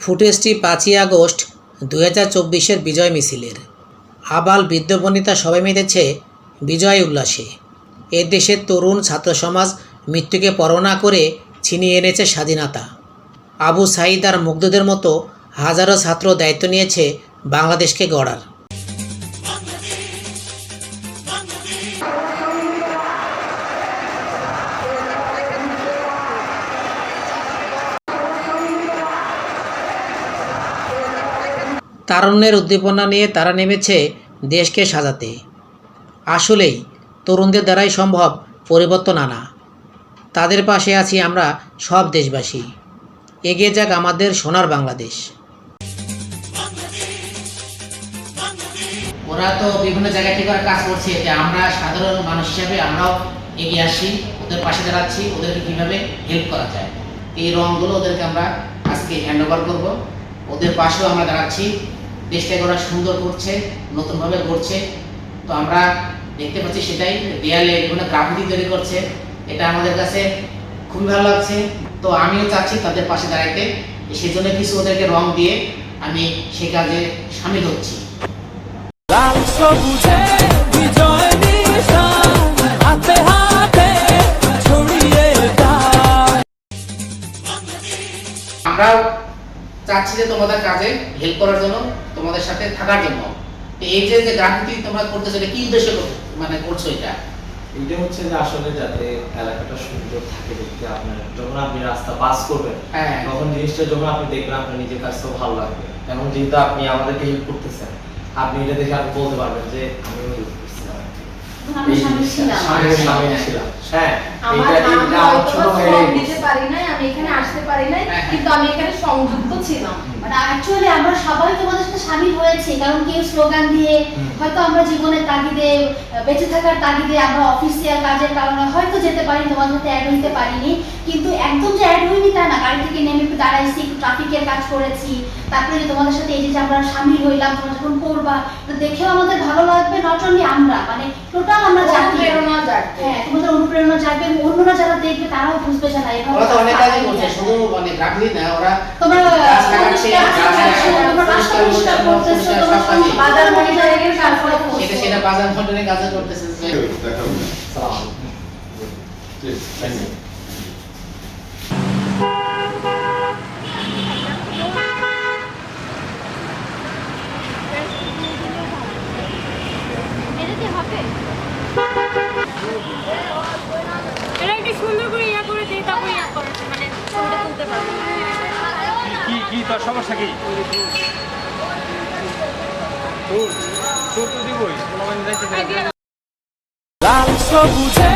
ফুটেজটি পাঁচই আগস্ট দু হাজার চব্বিশের বিজয় মিছিলের। আবাল বৃদ্ধবনিতা সবাই মিলেছে বিজয় উল্লাসে। এ দেশের তরুণ ছাত্র সমাজ মৃত্যুকে পরোনা করে ছিনিয়ে এনেছে স্বাধীনতা। আবু সাইদ আর মুগ্ধদের মতো হাজারো ছাত্র দায়িত্ব নিয়েছে বাংলাদেশকে গড়ার। তারুণ্যের উদ্দীপনা নিয়ে তারা নেমেছে দেশকে সাজাতে। আসলেই তরুণদের দ্বারাই সম্ভব পরিবর্তন আনা। তাদের পাশে আছি আমরা সব দেশবাসী। এগিয়ে যাক আমাদের সোনার বাংলাদেশ। ওরা তো বিভিন্ন জায়গায় থেকে কাজ করছে, যে আমরা সাধারণ মানুষ হিসাবে আমরাও এগিয়ে আসি, ওদের পাশে দাঁড়াচ্ছি, ওদেরকে কীভাবে হেল্প করা যায়। এই রঙগুলো ওদেরকে আমরা আজকে হ্যান্ড ওভার করব। ওদের পাশেও আমরা দাঁড়াচ্ছি। দেশটাকে ওরা সুন্দর করছে নতুনভাবে করছে তো আমরা দেখতে পাচ্ছি সেটাই দেয়ালে বিভিন্ন গ্রাফিতি তৈরি করছে। এটা আমাদের কাছে খুবই ভালো লাগছে। তো আমিও চাচ্ছি তাদের পাশে দাঁড়াইতে। সেজন্য কিছু ওদেরকে রং দিয়ে আমি সে কাজে সামিল হচ্ছি। লাল সবুজে বিজয় নিশান হাতে হাতে ছড়িয়ে আমরাও চাচ্ছি যে তোমাদের কাজে হেল্প করার জন্য তোমাদের সাথে থাকার জন্য। এই যে যে গ্রাফিতি তোমরা করতেছো এটা কি উদ্দেশ্য মানে করছ এটা? এটা হচ্ছে যে আসলে যাতে এলাকাটা সুন্দর থাকে দেখতে আপনার যখন আপনি রাস্তা পাস করবেন হ্যাঁ। তখন জিনিসটা যখন আপনি দেখবেন আপনার নিজের কাছেও ভালো লাগবে। এবং যেহেতু আপনি আমাদেরকে হেল্প করতেছেন আপনি এটা দেখে আপনি বলতে পারবেন যে আমি এই সামিল জিনিসটা, ছিলাম। আমিও সামিল ছিলাম হ্যাঁ পারি নাই আমি এখানে আসতে পারি নাই হ্যাঁ, হ্যাঁ। কিন্তু আমি এখানে সংযুক্ত ছিলাম। অ্যাকচুয়ালি আমরা সবাই তোমাদের সাথে সামিল হয়েছি কারণ কেউ স্লোগান দিয়ে হয়তো আমরা জীবনের তাগিদে বেঁচে থাকার তাগিদে আমরা অফিসিয়াল কাজের কারণে হয়তো যেতে পারি তোমাদের অ্যাড হইতে পারিনি কিন্তু একদম যে হইনি তা না গাড়ি থেকে নেমে একটু দাঁড়াইছি একটু ট্রাফিকের কাজ করেছি তারপরে তোমাদের সাথে এই যে আমরা সামিল হইলাম তোমরা যখন করবা তো দেখেও আমাদের ভালো লাগবে নট অনলি আমরা মানে টোটাল আমরা জাতি অনুপ্রেরণা জাগবে। হ্যাঁ তোমাদের অনুপ্রেরণা জাগবে অন্যরা যারা দেখবে তারাও বুঝবে যে না এভাবে ওরা তো অনেক কাজই কাজ করছে শুধু মানে গ্রাফিতি না ওরা তোমরা তোমরা রাস্তা পরিষ্কার করতেছো, তোমরা। বাজার মনিটরিং এর কাজ সেটা করতেছো। সেটা বাজার ফন্টনের কাজও করতেছে যে সালাম এটা একটু সুন্দর করে ইয়া করে দিই তারপর ইয়া করে মানে ছবিটা তুলতে পারব কি কি তোর সমস্যা কি? তো দিবই মানে লাল সবুজে